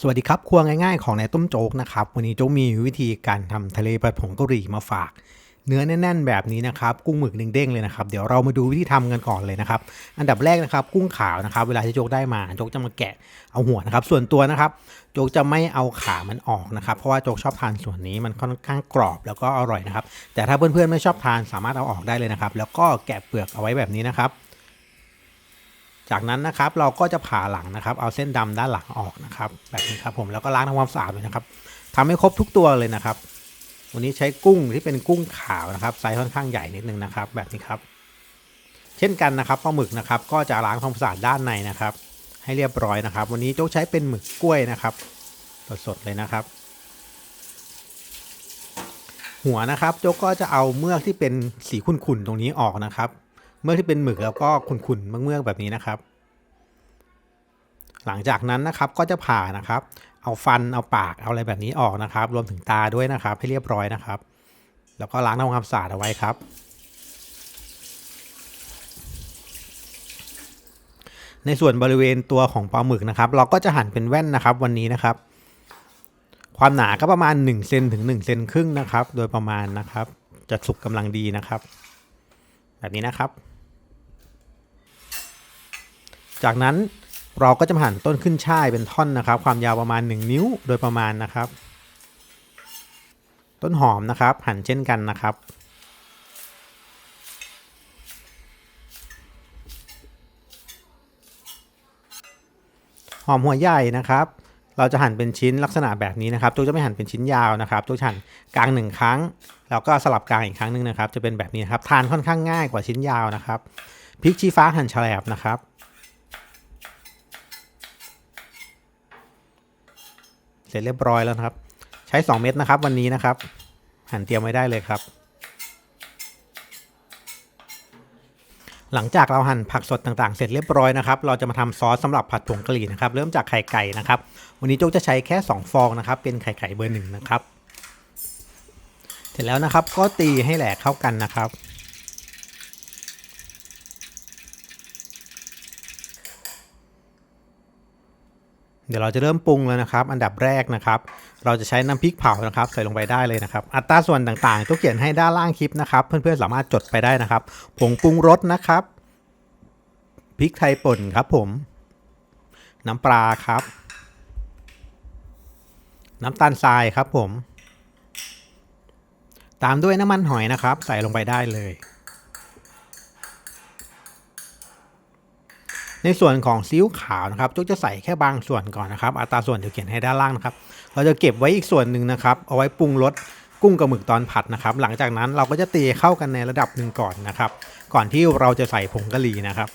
สวัสดีครับ ครัวง่ายๆของนายต้มโจ๊กนะครับ วันนี้โจ๊กมีวิธีการทำทะเลผัดผงกะหรี่มาฝาก เนื้อแน่นๆแบบนี้นะครับกุ้งหมึกเด้งๆเลยนะครับเดี๋ยวเรามาดูวิธีทำกันก่อนเลยนะครับ อันดับแรกนะครับ กุ้งขาวนะครับ เวลาที่โจ๊กได้มาโจ๊กจะมาแกะเอาหัวนะครับ ส่วนตัวนะครับโจ๊กจะไม่เอาขามันออกนะครับ เพราะว่าโจ๊กชอบทานส่วนนี้มันค่อนข้างกรอบแล้วก็อร่อยนะครับ แต่ถ้าเพื่อนๆไม่ชอบทานสามารถเอาออกได้เลยนะครับ แล้วก็แกะเปลือกเอาไว้แบบนี้นะครับ จากนั้นนะครับเราก็จะผ่าหลังนะครับ เอาเส้นดำด้านหลังออกนะครับ แบบนี้ครับผมแล้วก็ล้างทำความสะอาดเลยนะครับทำให้ครบทุกตัวเลยนะครับ วันนี้ใช้กุ้งที่เป็นกุ้งขาวนะครับไซส์ค่อนข้างใหญ่นิดนึงนะครับ แบบนี้ครับ เช่นกันนะครับปลาหมึกนะครับ ก็จะล้างทำความสะอาดด้านในนะครับ ให้เรียบร้อยนะครับ วันนี้โจ๊กใช้เป็นหมึกกล้วยนะครับสดๆเลยนะครับ หัวนะครับโจ๊กก็จะเอาเมือกที่เป็นสีขุ่นๆตรงนี้ออกนะครับ เมือกที่เป็นหมึกแล้วก็ขุ่นๆเมือกๆแบบนี้นะครับ หลังจากนั้นนะครับก็จะผ่านะครับ เอาฟันเอาปากเอาอะไรแบบนี้ออกนะครับ รวมถึงตาด้วยนะครับ ให้เรียบร้อยนะครับ แล้วก็ล้างทำความสะอาดเอาไว้ครับในส่วนบริเวณตัวของปลาหมึกนะครับ เราก็จะหั่นเป็นแว่นนะครับวันนี้นะครับ ความหนาก็ประมาณ1เซนถึง1เซนครึ่งนะครับ โดยประมาณนะครับ จะสุกกำลังดีนะครับ แบบนี้นะครับ จากนั้นเราก็จะหั่นต้นขึ้นช่ายเป็นท่อนนะครับ ความยาวประมาณ 1 นิ้วโดยประมาณนะครับ ต้นหอมนะครับ หั่นเช่นกันนะครับ หอมหัวใหญ่นะครับเราจะหั่นเป็นชิ้นลักษณะแบบนี้นะครับตัวจะไม่หั่นเป็นชิ้นยาวนะครับตัวหั่นกลางหนึ่งครั้ง แล้วก็สลับกลางอีกครั้งหนึ่งนะครับ จะเป็นแบบนี้นครับ ทานค่อนข้างง่ายกว่าชิ้นยาวนะครับพริกชี้ฟ้าหั่นแฉลบนะครับ เส ร็จเรียบร้อยแล้วนะครับ ใช้ 2 เม็ดนะครับ วันนี้นะครับ หั่นเตรียมไว้ได้เลยครับ หลังจากเราหั่นผักสดต่างๆ เสร็จเรียบร้อยนะครับ เราจะมาทำซอสสำหรับผัดผงกะหรี่นะครับ เริ่มจากไข่ไก่นะครับ วันนี้โจ๊กจะใช้แค่ 2 ฟองนะครับ เป็นไข่ไก่เบอร์หนึ่งนะครับ เสร็จแล้วนะครับ ก็ตีให้แหลกเข้ากันนะครับ เดี๋ยวเราจะเริ่มปรุงแล้วนะครับ อันดับแรกนะครับ เราจะใช้น้ำพริกเผานะครับ ใส่ลงไปได้เลยนะครับ อัตราส่วนต่างๆต้องเขียนให้ด้านล่างคลิปนะครับ เพื่อนๆสามารถจดไปได้นะครับ ผงปรุงรสนะครับ พริกไทยป่นครับผม น้ำปลาครับ น้ำตาลทรายครับผม ตามด้วยน้ำมันหอยนะครับ ใส่ลงไปได้เลย ในส่วนของซีอิ๊วขาวนะครับจุ๊กจะใส่แค่บางส่วนก่อนนะครับ อัตราส่วนเดี๋ยวเขียนให้ด้านล่างนะครับ เราจะเก็บไว้อีกส่วนหนึ่งนะครับ เอาไว้ปรุงรสกุ้งกับหมึกตอนผัดนะครับ หลังจากนั้นเราก็จะตีเข้ากันในระดับหนึ่งก่อนนะครับ ก่อนที่เราจะใส่ผงกะหรี่นะครับ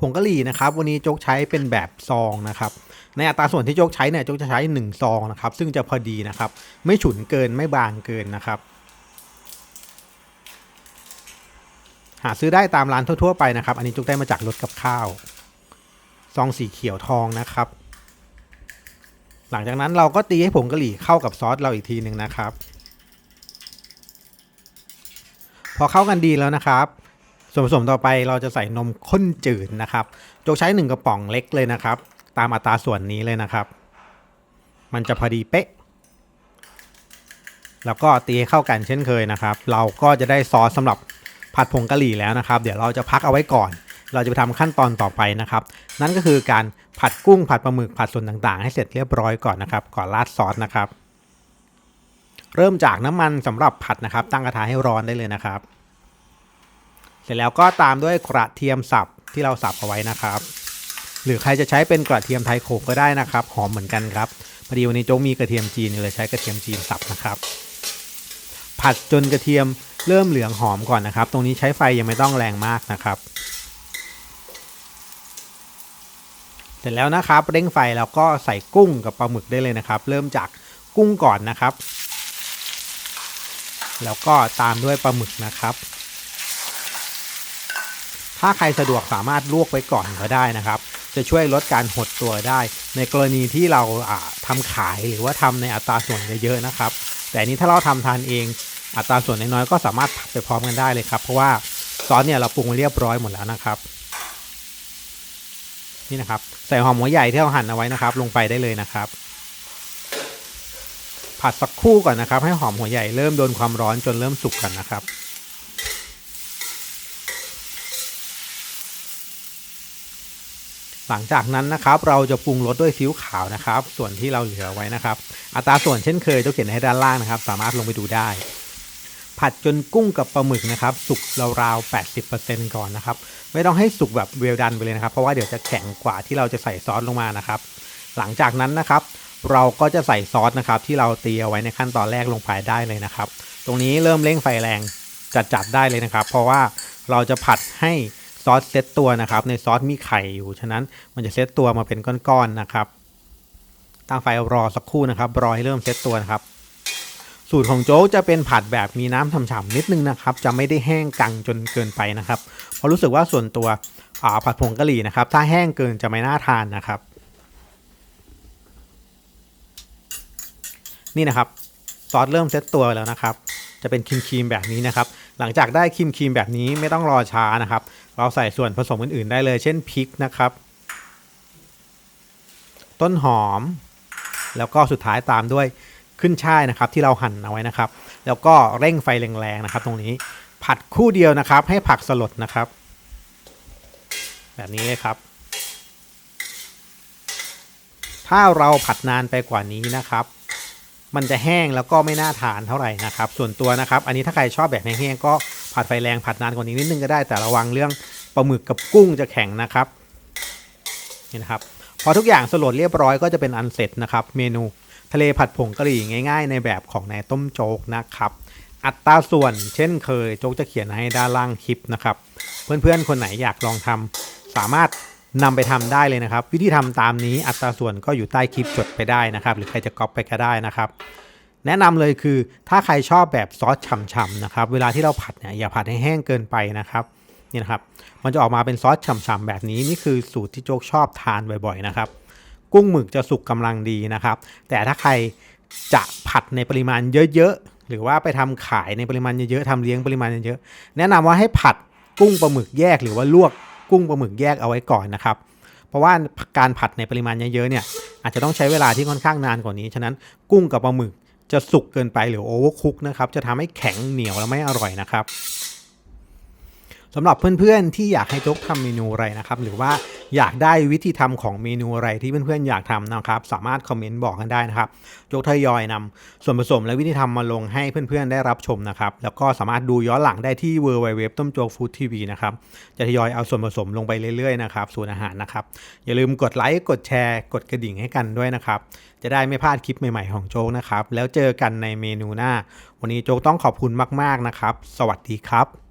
ผงกะหรี่นะครับวันนี้โจ๊กใช้เป็นแบบซองนะครับในอัตราส่วนที่โจ๊กใช้เนี่ยโจ๊กจะใช้ 1 ซองนะครับซึ่งจะพอดีนะครับไม่ฉุนเกินไม่บางเกินนะครับหาซื้อได้ตามร้านทั่วๆไปนะครับ อันนี้โจ๊กได้มาจากรถกับข้าว ซองสีเขียวทองนะครับ หลังจากนั้นเราก็ตีให้ผงกะหรี่เข้ากับซอสเราอีกทีหนึ่งนะครับ พอเข้ากันดีแล้วนะครับ ส่วนผสมต่อไปเราจะใส่นมข้นจืดนะครับโจกใช้ 1 กระป๋องเล็กเลยนะครับ ตามอัตราส่วนนี้เลยนะครับ มันจะพอดีเป๊ะ แล้วก็ตีให้เข้ากันเช่นเคยนะครับ เราก็จะได้ซอสสำหรับผัดผงกะหรี่แล้วนะครับ เดี๋ยวเราจะพักเอาไว้ก่อน เราจะไปทำขั้นตอนต่อไปนะครับ นั่นก็คือการผัดกุ้งผัดปลาหมึกผัดส่วนต่างๆ ให้เสร็จเรียบร้อยก่อนนะครับ ก่อนราดซอสนะครับ เริ่มจากน้ำมันสำหรับผัดนะครับ ตั้งกระทะให้ร้อนได้เลยนะครับ สร็จแล้วก็ตามด้วยกระเทียมสับที่เราสับเอาไว้นะครับ หรือใครจะใช้เป็นกระเทียมไทยโขกก็ได้นะครับ หอมเหมือนกันครับพอดีวันนี้โจ๊กมีกระเทียมจีนเลยใช้กระเทียมจีนสับนะครับ ผัดจนกระเทียมเริ่มเหลืองหอมก่อนนะครับ ตรงนี้ใช้ไฟยังไม่ต้องแรงมากนะครับ เสร็จแล้วนะครับเร่งไฟแล้วก็ใส่กุ้งกับปลาหมึกได้เลยนะครับ เริ่มจากกุ้งก่อนนะครับ แล้วก็ตามด้วยปลาหมึกนะครับ ถ้าใครสะดวกสามารถลวกไว้ก่อนก็ได้นะครับ จะช่วยลดการหดตัวได้ ในกรณีที่เราทำขายหรือว่าทำในอัตราส่วนเยอะๆนะครับ แต่นี้ถ้าเราทำทานเองอัตราส่วนน้อยๆก็สามารถผัดไปพร้อมกันได้เลยครับ เพราะว่าซอสเนี่ยเราปรุงเรียบร้อยหมดแล้วนะครับนี่นะครับใส่หอมหัวใหญ่ที่เราหั่นเอาไว้นะครับ ลงไปได้เลยนะครับ ผัดสักครู่ก่อนนะครับ ให้หอมหัวใหญ่เริ่มโดนความร้อนจนเริ่มสุกกันนะครับ หลังจากนั้นนะครับเราจะปรุงรสด้วยซีอิ๊วขาวนะครับ ส่วนที่เราเหลือไว้นะครับ อัตราส่วนเช่นเคยจะเขียนให้ด้านล่างนะครับ สามารถลงไปดูได้ ผัดจนกุ้งกับปลาหมึกนะครับ สุกราวๆ80%ก่อนนะครับ ไม่ต้องให้สุกแบบเวลดันไปเลยนะครับ เพราะว่าเดี๋ยวจะแข็งกว่าที่เราจะใส่ซอสลงมานะครับ หลังจากนั้นนะครับ เราก็จะใส่ซอสนะครับ ที่เราเตรียมไว้ในขั้นตอนแรกลงไปได้เลยนะครับ ตรงนี้เริ่มเร่งไฟแรงจัดๆได้เลยนะครับ เพราะว่าเราจะผัดให้ ซอสเซตตัวนะครับ ในซอสมีไข่อยู่ฉะนั้นมันจะเซตตัวมาเป็นก้อนๆนะครับ ตั้งไฟรอสักครู่นะครับ รอให้เริ่มเซตตัวนะครับ สูตรของโจ๊กจะเป็นผัดแบบมีน้ำฉ่ำๆนิดนึงนะครับ จะไม่ได้แห้งกังจนเกินไปนะครับ เพราะรู้สึกว่าส่วนตัวผัดผงกะหรี่นะครับ ถ้าแห้งเกินจะไม่น่าทานนะครับ นี่นะครับซอสเริ่มเซตตัวแล้วนะครับ จะเป็นครีมๆแบบนี้นะครับ หลังจากได้ครีมครีมแบบนี้ไม่ต้องรอช้านะครับ เราใส่ส่วนผสมอื่นๆได้เลย เช่นพริกนะครับ ต้นหอม แล้วก็สุดท้ายตามด้วยขึ้นช่ายนะครับ ที่เราหั่นเอาไว้นะครับ แล้วก็เร่งไฟแรงๆนะครับ ตรงนี้ผัดคู่เดียวนะครับ ให้ผักสลดนะครับ แบบนี้เลยครับ ถ้าเราผัดนานไปกว่านี้นะครับ มันจะแห้งแล้วก็ไม่น่าทานเท่าไหร่นะครับ ส่วนตัวนะครับ อันนี้ถ้าใครชอบแบบแห้งๆก็ผัดไฟแรงผัดนานกว่านี้นิดนึงก็ได้แต่ระวังเรื่องปลาหมึกกับกุ้งจะแข็งนะครับนี่นะครับพอทุกอย่างสลดเรียบร้อยก็จะเป็นอันเสร็จนะครับ เมนูทะเลผัดผงกะหรี่ง่าย ๆ ในแบบของนายต้มโจ๊กนะครับ อัตราส่วนเช่นเคยโจ๊กจะเขียนให้ด้านล่างคลิปนะครับ เพื่อนๆคนไหนอยากลองทำสามารถ นำไปทำได้เลยนะครับ วิธีทำตามนี้อัตราส่วนก็อยู่ใต้คลิปจดไปได้นะครับ หรือใครจะก๊อปไปก็ได้นะครับ แนะนำเลยคือถ้าใครชอบแบบซอสฉ่ำๆนะครับ เวลาที่เราผัดเนี่ยอย่าผัดให้แห้งเกินไปนะครับนี่นะครับ มันจะออกมาเป็นซอสฉ่ำๆแบบนี้นี่คือสูตรที่โจ๊กชอบทานบ่อยๆนะครับ กุ้งหมึกจะสุกกำลังดีนะครับ แต่ถ้าใครจะผัดในปริมาณเยอะๆหรือว่าไปทำขายในปริมาณเยอะๆทำเลี้ยงปริมาณเยอะๆแนะนำว่าให้ผัดกุ้งปลาหมึกแยกหรือว่าลวก กุ้งปลาหมึกแยกเอาไว้ก่อนนะครับ เพราะว่าการผัดในปริมาณเยอะๆเนี่ยอาจจะต้องใช้เวลาที่ค่อนข้างนานกว่านี้ ฉะนั้นกุ้งกับปลาหมึกจะสุกเกินไปหรือโอเวอร์คุกนะครับจะทำให้แข็งเหนียวและไม่อร่อยนะครับสำหรับเพื่อนๆที่อยากให้โจ๊กทำเมนูอะไรนะครับ หรือว่า อยากได้วิธีทำของเมนูอะไรที่เพื่อนๆอยากทำนะครับ สามารถคอมเมนต์บอกกันได้นะครับโจ๊กทยอยนำส่วนผสมและวิธีทำมาลงให้เพื่อนๆได้รับชมนะครับ แล้วก็สามารถดูย้อนหลังได้ที่ w w w ต้มโจ๊กฟู้ดทีวีนะครับ จะทยอยเอาส่วนผสมลงไปเรื่อยๆนะครับสูตรอาหารนะครับ อย่าลืมกดไลค์กดแชร์กดกระดิ่งให้กันด้วยนะครับ จะได้ไม่พลาดคลิปใหม่ๆของโจ๊กนะครับ แล้วเจอกันในเมนูหน้า วันนี้โจ๊กต้องขอบคุณมากๆนะครับ สวัสดีครับ